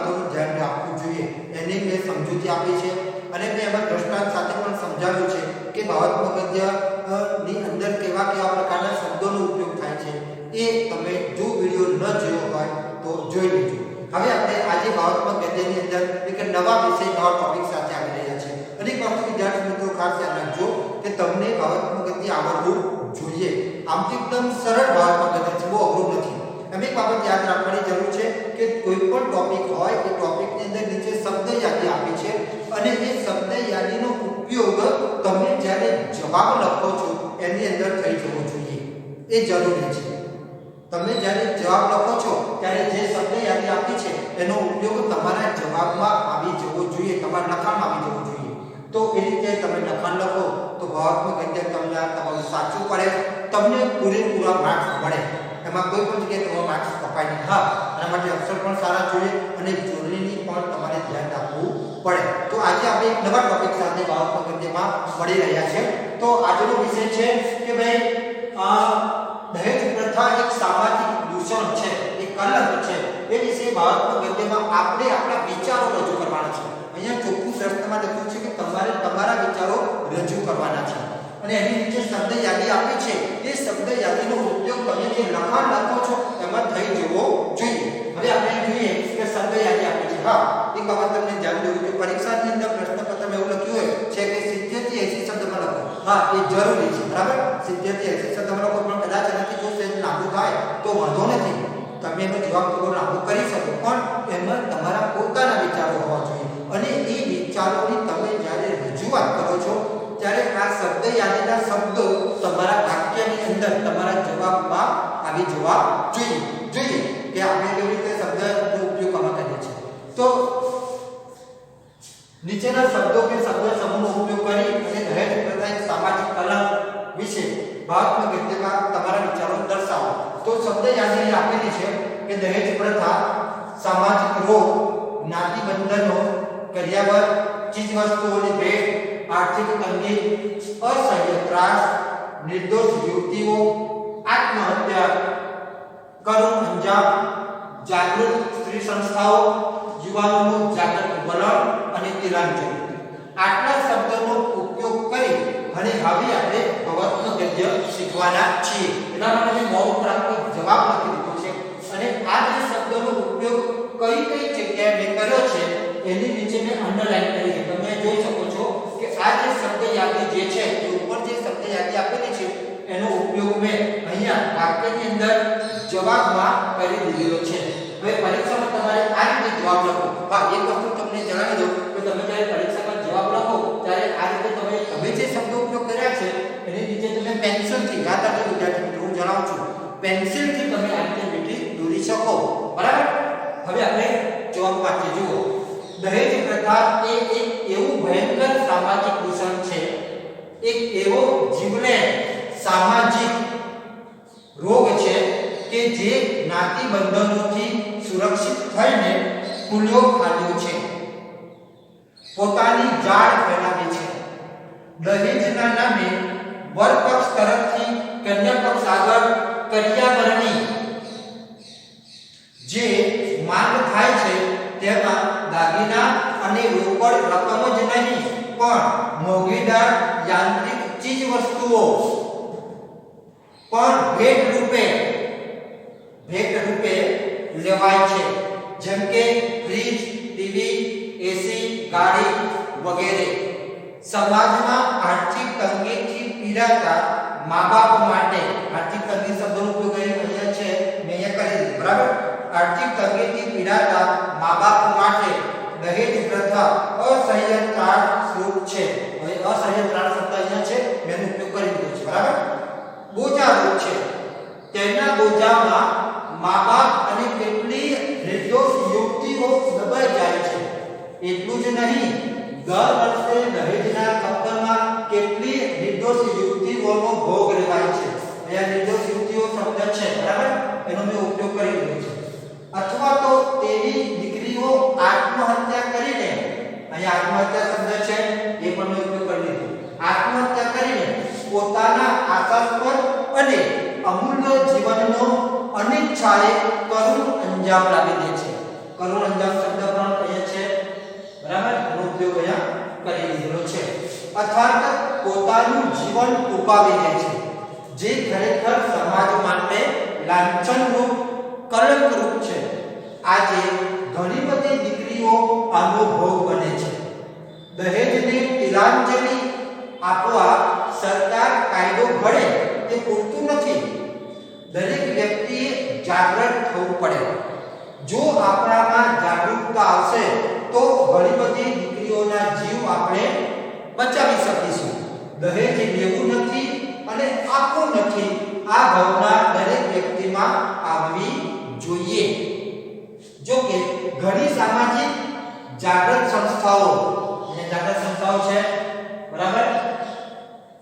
બાબતોનું ધ્યાન રાખવું જોઈએ. એની મેં સમજૂતી આપી છે અને મેં એમાં દ્રષ્ટાંત સાથે પણ સમજાવ્યું છે કે ભાવાત્મકની અંદર કેવા કેવા પ્રકારના શબ્દોનો ઉપયોગ થાય છે એ તમે જો વીડિયો ન જોયો હોય તો જોઈ લેજો. હવે આપણે આજે ભાવાત્મક ગદ્યની અંદર એક નવા વિષય, નવા ટોપિક સાથે આવી રહ્યા છે અને એક વસ્તુ વિદ્યાર્થી મિત્રો ખાસ ધ્યાન રાખજો કે તમને ભાવાત્મક ગદ્ય આવડવું જોઈએ. આમ એકદમ સરળ ભાવાત્મક ગદ્ય છે, બહુ અઘરું નથી. એમ એક બાબત યાદ રાખવાની જરૂર છે કે કોઈ પણ ટોપિક હોય એ ટોપિકની અંદર નીચે શબ્દ યાદી આપી છે અને એ શબ્દ યાદીનો ઉપયોગ તમે જ્યારે જવાબ લખો છો, એની અંદર થઈ જવો જોઈએ. એ જરૂરી છે. તમે જ્યારે જવાબ લખો છો, ત્યારે જે શબ્દ યાદી આપી છે, એનો ઉપયોગ તમારા જવાબમાં આવી જવો જોઈએ, તમારા લખાણમાં આવી જવો જોઈએ. તો એ રીતે તમે લખાણ લખો, તો ભાવાત્મક રીતે તમને તમારું સાચું પડે. તમને પૂરેપૂરા માર્ક્સ એમાં કોઈ પણ જગ્યાએ તમારા માર્ક્સ કપાય નહીં. હા એના માટે અક્ષર પણ સારા જોઈએ અને જોડણીની પણ તમારે ધ્યાન રાખવું પડે. તો આજે આપણે એક નવા ટોપિક સાથે બાળક પ્રગતિમાં મળી રહ્યા છે. તો આજનો વિષય છે કે ભાઈ આ દહેજ પ્રથા એક સામાજિક દૂષણ છે, એક કલંક છે. એ વિશે બાળક પ્રગતિમાં આપણે આપણા વિચારો રજૂ કરવાના છે. અહીંયા ચોખ્ખું પ્રશ્નમાં લખ્યું છે કે તમારે તમારા વિચારો રજૂ કરવાના છે. અને એની નીચે શબ્દ યાદી આપી છે. એ શબ્દ યાદીનો ઉપયોગ તમે જે લખાણ લખો છો એમાં થઈ જવો જોઈએ. હવે આપણે જોઈએ કે શબ્દ યાદી આપી છે. હા, એક બાબત તમને ધ્યાન દેવું કે પરીક્ષાની અંદર પ્રશ્નપત્રમાં એવું લખ્યું હોય, છે કે 70 થી 80 શબ્દમાં લખો. હા, એ જરૂરી છે. બરાબર? 70 થી 80 શબ્દમાં લખો. પણ કદાચ એનાથી જો સેજ લાગુ થાય, તો વાંધો નથી. તમે એનો જવાબ થોડો લાગુ કરી શકો. પણ એમાં તમારા પોતાના વિચારો હોવા જોઈએ. અને એ વિચારોની તમે જ્યારે રજૂઆત કરો છો ત્યારે આ શબ્દ યાદીના શબ્દો તમારા વાક્યની અંદર તમારા જવાબમાં આવી જવા જોઈએ. જોઈએ કે આપણે કેવી રીતે શબ્દનો ઉપયોગ આમાં કરીએ છીએ. તો નીચેના શબ્દો કે શબ્દ સમૂહનો ઉપયોગ કરી અને દહેજ પ્રથા સામાજિક કલમ વિશે ભાવત્મક રીતે તમારા વિચારો દર્શાવો. તો શબ્દ યાદી આપેલી છે કે દહેજ પ્રથા, સામાજિક રોગ જ્ઞાતિ બંધનો કર્યાવર ચીજ વસ્તુઓની ભેટ આર્થિક તંગી અસહ્ય ત્રાસ નિર્દોષ યુવતીઓ, આત્મહત્યા, કરુણ અંજામ, જાગૃત સ્ત્રી સંસ્થાઓ, યુવાનોનું જાગૃત વલણ અને તિરાંજલિ આટલા શબ્દોનો ઉપયોગ કરી અને હવે આપણે ભગવતનો ગદ્ય શીખવાના છીએ. એના માટે મેં બહુ ઉપર જવાબ લખી દીધો છે. અને આ જે શબ્દોનો ઉપયોગ કઈ કઈ જગ્યાએ મેં કર્યો છે, એની નીચે મેં અંડરલાઈન કરી છે. તમે જોઈ શકો છો કે આ જે શબ્દ યાદી જે છે એ ઉપર જે શબ્દ યાદી આપેલી છે એનો ઉપયોગ મેં અહીંયા વાક્યની અંદર જવાબમાં કરી દીધેલો છે. હવે પરીક્ષામાં તમારે આ રીતે જવાબ લખો હા, એક વસ્તુ તમને જણાવી દઉં કે તમે જ્યારે પરીક્ષામાં જવાબ લખો, ત્યારે આ રીતે તમે તમે જે શબ્દો ઉપયોગ કર્યા છે, એની નીચે તમે પેન્સિલથી, યાદ રાખજો વિદ્યાર્થી મિત્રો હું જણાવું છું. પેન્સિલથી તમે આ રીતે લીટી દોરી શકો. બરાબર? હવે આપણે જવાબ વાંચીએ. જુઓ. દહેજ પ્રથા એ એક એવું ભયંકર સામાજિક દૂષણ છે. એક એવો જીવને સામાજિક રોગ છે કે જે જ્ઞાતિ બંધનોથી સુરક્ષિત થઈને ફૂલ્યો ખાધ્યો છે. પોતાની જાળ ફેલાવે છે. દહેજના નામે વર પક્ષ તરફથી કન્યા પક્ષ આગળ કરિયાવરની જે માંગ થાય છે તેમાં દાગીના અને રોકડ રકમ જ નહીં પણ મોંઘીદાર યાંત્રિક ચીજ વસ્તુઓ પણ ભેટ રૂપે ભેટ રૂપે લેવાય છે. જેમ કે ફ્રીજ, ટીવી, એસી, ગાડી વગેરે. સમાજમાં આર્થિક તંગીથી પીડાતા મા બાપ માટે આર્થિક તંગી શબ્દનો ઉપયોગ અહીંયા છે. મેં અહીંયા કરી દીધું, બરાબર? આર્થિક તંગીથી પીડાતા મા બાપ માટે દહેજ પ્રથા અસહ્ય ત્રાણ સ્વરૂપ છે. હવે અસહ્ય ત્રાણ શબ્દ અહીંયા છે, મેં ઉપયોગ કરી દીધો છે, બરાબર? બોજા રૂપ છે. તેના બોજામાં મા બાપ એટલું જ નહીં, દર વર્ષે દહેજના ખપ્પરમાં કેટલી નિર્દોષ યુવતીઓનો ભોગ લેવાય છે. અહીંયા નિર્દોષ યુવતીઓ શબ્દ છે, બરાબર? એનો મેં ઉપયોગ કરી દીધો છે. અથવા તો તેની દીકરીઓ આત્મહત્યા કરીને, અહીંયા આત્મહત્યા શબ્દ છે, એ પણ મેં ઉપયોગ કરી દીધો આત્મહત્યા કરીને પોતાના આશાસ્પદ અને અમૂલ્ય જીવનનો અનિચ્છાએ કરુણ અંજામ લાવી દે છે. કરુણ અંજામ અહીંયા કરી દીધેલો છે. અર્થાત પોતાનું જીવન ઉપાવી દે છે, જે ખરેખર સમાજ માટે લાંછનરૂપ કલંકરૂપ છે. આજે ઘણી બધી દીકરીઓ આનો ભોગ બને છે. દહેજની તિલાંજલિ આપવા સરકાર કાયદો ઘડે તે પૂરતું નથી. દરેક વ્યક્તિએ જાગૃત થવું પડે. જો આપણામાં જાગૃતતા આવશે તો ઘણી બધી દીકરીઓના જીવ આપણે બચાવી શકીશું. દહેજ લેવું નથી અને આપવું નથી. આ ભાવના દરેક વ્યક્તિમાં આવવી જોઈએ. જો કે ઘણી સામાજિક જાગૃત સંસ્થાઓ અને જાગૃત સંસ્થાઓ છે, બરાબર?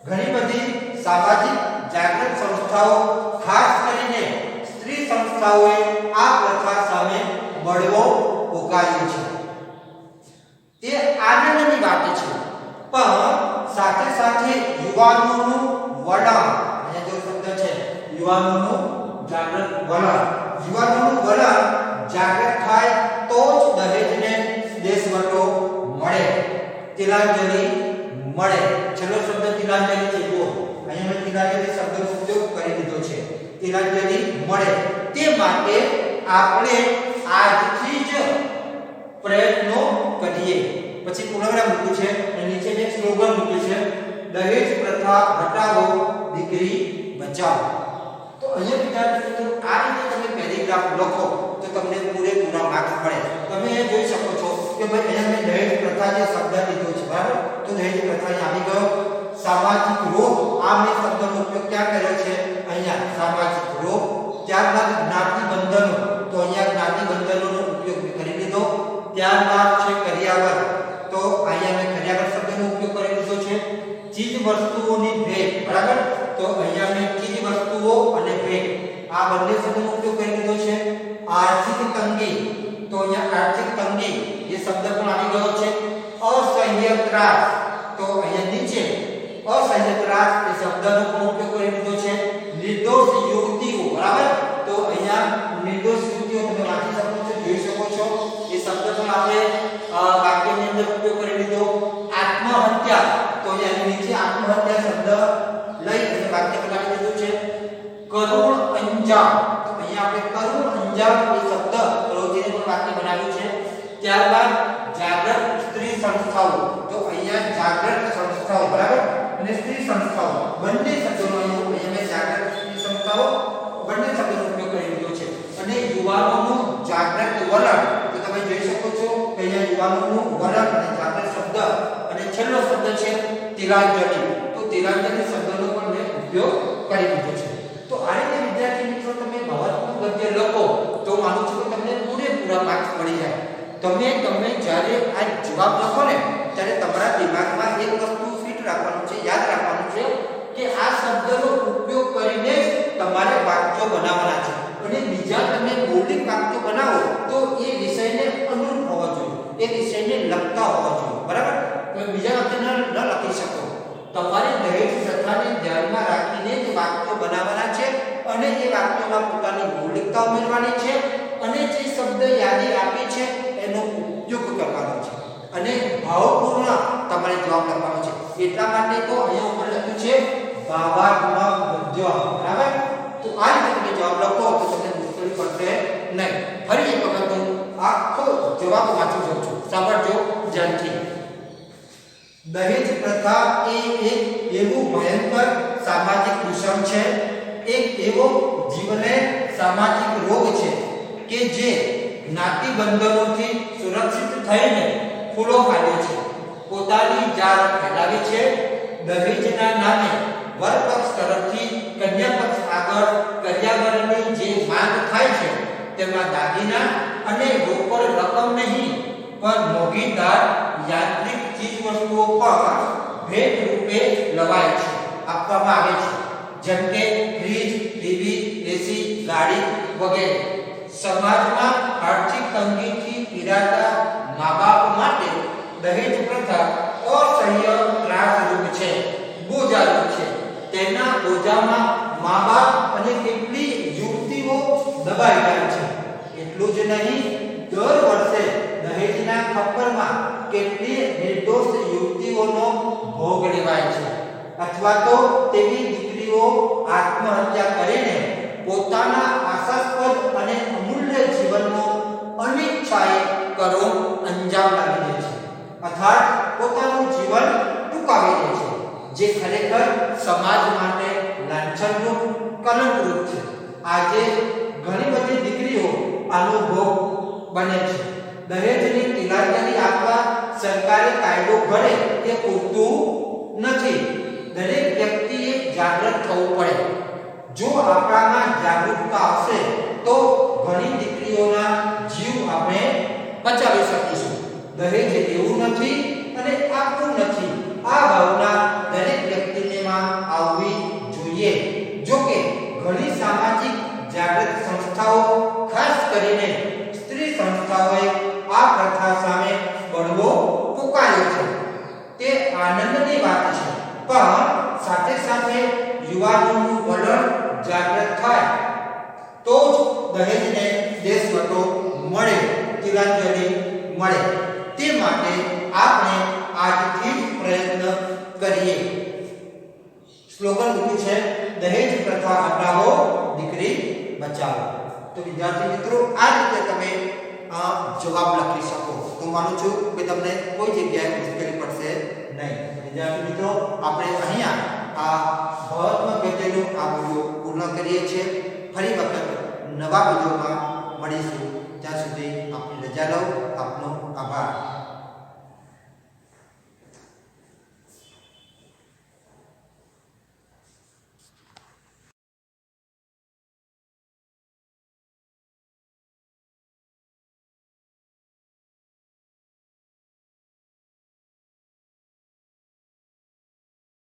ઘણી બધી સામાજિક જાગૃત સંસ્થાઓ, ખાસ કરીને સ્ત્રી સંસ્થાઓએ આ પ્રથા સામે બળવો ઉગાર્યો છે. તે આનંદની વાત સાથે યુવાનોનું વલણ. અહીંયા જો શબ્દ છે, યુવાનોનું જાગૃત વલણ. યુવાનોનું વલણ જાગૃત થાય તો જ દહેજને દેશવટો મળે. તિલાંજલિ મળે. છેલ્લો શબ્દ તિલાંજલિ છે, જુઓ. અહીંયા મેં તિલાંજલિ શબ્દનો ઉપયોગ કરી દીધો છે. તિલાંજલિ મળે. તે માટે આપણે આજથી જ પ્રયત્નો કરીએ. પછી પૂર્ણવિરામ મૂક્યું છે અને નીચે એક સ્લોગન મૂક્યું છે. દહેજ પ્રથા હટાવો, દીકરી બચાવો. તો અહીંયા વિદ્યાર્થી મિત્રો, આ રીતે તમે પેરેગ્રાફ લખો તો તમને પૂરેપૂરા માર્ક મળે. તમે એ જોઈ શકો છો કે ભાઈ અહીંયા મેં દહેજ પ્રથા જે શબ્દ લીધો છે, બરાબર? તો દહેજ પ્રથા અહીં આવી ગયો. સામાજિક રોગ ત્રાસ તો અહીંયા નીચે અસહ્ય ત્રાસ એ શબ્દનો પણ ઉપયોગ કરી દીધો છે. નિર્દોષ યુવતીઓ બરાબર? તો અહીંયા નિર્દોષ યુવતીઓ તમે વાંચી શકો છો, જોઈ શકો છો. એ શબ્દ પણ આપણે વાક્યની અંદર ઉપયોગ કરી દીધો આત્મહત્યા, તો અહીંયા નીચે આત્મહત્યા શબ્દ લઈ અને વાક્ય બનાવી દીધું છે. કરુણ અંજામ અહીંયા આપણે કરુણ અંજામ એ શબ્દ રોજીને પણ વાક્ય બનાવ્યું છે. ત્યારબાદ જાગૃત સ્ત્રી સંસ્થાઓ અહીંયા જાગૃત સંસ્થાઓ, બરાબર? અને સ્ત્રી સંસ્થાઓ. બંને શબ્દોનો અહીંયા જાગૃત સ્ત્રી સંસ્થાઓ બંને શબ્દોનો ઉપયોગ કરી લીધો છે. અને યુવાનોનું જાગૃત વલણ તો તમે જોઈ શકો છો કે અહીંયા યુવાનોનું વલણ અને જાગૃત શબ્દ અને છેલ્લો શબ્દ છે તિલાંજલિ તો તિલાંજલિ શબ્દનો પણ મેં ઉપયોગ કરી દીધો છે. તો આ રીતે, વિદ્યાર્થી મિત્રો, તમે ભાવાત્મક ગદ્ય લખો, તો માનું છું કે તમને પૂરેપૂરા માર્ક્સ મળી જાય. તમે તમે જ્યારે આ જવાબ લખો ને ત્યારે તમારા દિમાગમાં એક વસ્તુ ફિટ રાખવાનું છે, યાદ રાખવાનું છે કે આ શબ્દનો ઉપયોગ કરીને તમારે વાક્યો બનાવવાના છે. અને બીજા તમે મૌલિક વાક્યો બનાવો તો એ વિષયને અનુરૂપ હોવા જોઈએ એ વિષયને લગતા હોવા જોઈએ બરાબર તમે બીજા વાક્ય ન ન લખી શકો તમારે દરેક પ્રથાને ધ્યાનમાં રાખીને જ વાક્યો બનાવવાના છે અને એ વાક્યોમાં પોતાની મૌલિકતા ઉમેરવાની છે અને જે શબ્દ યાદી આપી છે એનો ઉપયોગ કરવાનો છે અને ભાવપૂર્ણ તમારે જવાબ લખવાનો છે એટલા માટે તો અહીંયા ઉપર લખ્યું છે ગદ્ય બરાબર? તો આ રીતે તમે જવાબ લખો તો તમને મુશ્કેલી પડશે નહીં. ફરી એક વખત હું આખો જવાબ વાંચી જાઉં છું. સાંભળજો ધ્યાનથી. દહેજ પ્રથા એ એક એવું ભયંકર સામાજિક દૂષણ છે. એક એવો જીવને સામાજિક રોગ છે કે જે જ્ઞાતિ બંધનોથી સુરક્ષિત થઈને ફૂલો ફાડ્યો છે. પોતાની જાળ ફેલાવી છે. દહેજના નામે વર પક્ષ તરફથી કન્યા પક્ષ આગળ કરિયાવરની જે માંગ થાય છે, તેમાં દાગીના અને રોકડ રકમ નહીં, પણ મોંઘીદાર યાંત્રિક ચીજ વસ્તુઓ પણ ભેટ રૂપે લવાય છે, આપવામાં આવે છે. જેમ કે ફ્રીજ, ટીવી, એસી, ગાડી વગેરે. સમાજમાં આર્થિક તંગીથી પીડાતા મા બાપ માટે દહેજ પ્રથા અસહ્ય ત્રાસરૂપ છે બોજારૂપ છે બોજામાં મા બાપ અને કેટલી યુવતીઓ દબાઈ નહીં, દર વર્ષે દહેજના ખપ્પરમાં કેટલી નિર્દોષ યુવતીઓનો ભોગ લેવાય છે. અથવા તો તેવી દીકરીઓ આત્મહત્યા કરીને પોતાના આશાસ્પદ અને અમૂલ્ય જીવનનો અનિચ્છાએ કરો અંજામ લાવી દે છે. અર્થાત પોતાનું જીવન ટૂંકાવી દે છે. જે ખરેખર સમાજ માટે લાંછનરૂપ, કલંકરૂપ છે. આજે ઘણી બધી દીકરીઓ આનો ભોગ બને છે. દહેજની તિલાંજલિ આપવા સરકારે કાયદો ઘડે તે પૂરતું નથી. દરેક વ્યક્તિએ જાગૃત થવું પડે. જો આપણામાં જાગૃતતા આવશે, તો ઘણી દીકરીઓના જીવ આપણે બચાવી શકીશું. દહેજ એવું નથી અને આપવું નથી. આ ભાવના ઘણી સામાજિક જાગૃત સંસ્થાઓ, ખાસ કરીને સ્ત્રી સંસ્થાઓએ આ પ્રથા સામે બળવો પુકાર્યો છે. તે આનંદની વાત છે, પણ સાથે સાથે યુવાનોનું વલણ જાગૃત થાય. તો જ દહેજને દેશવટો મળે તિલાંજલિ મળે. તે માટે આપણે બચાવો તો વિદ્યાર્થી મિત્રો, આ રીતે તમે જવાબ લખી શકો. તો માનું છું કે તમને કોઈ જગ્યાએ મુશ્કેલી પડશે નહીં. વિદ્યાર્થી મિત્રો, આપણે અહીંયા આ ભવત્મ ગદ્યનું આ વીડિયો પૂર્ણ કરીએ છીએ. ફરી વખત નવા વિડીયોમાં મળીશું. ત્યાં સુધી આપની રજા લઉં આપનો આભાર.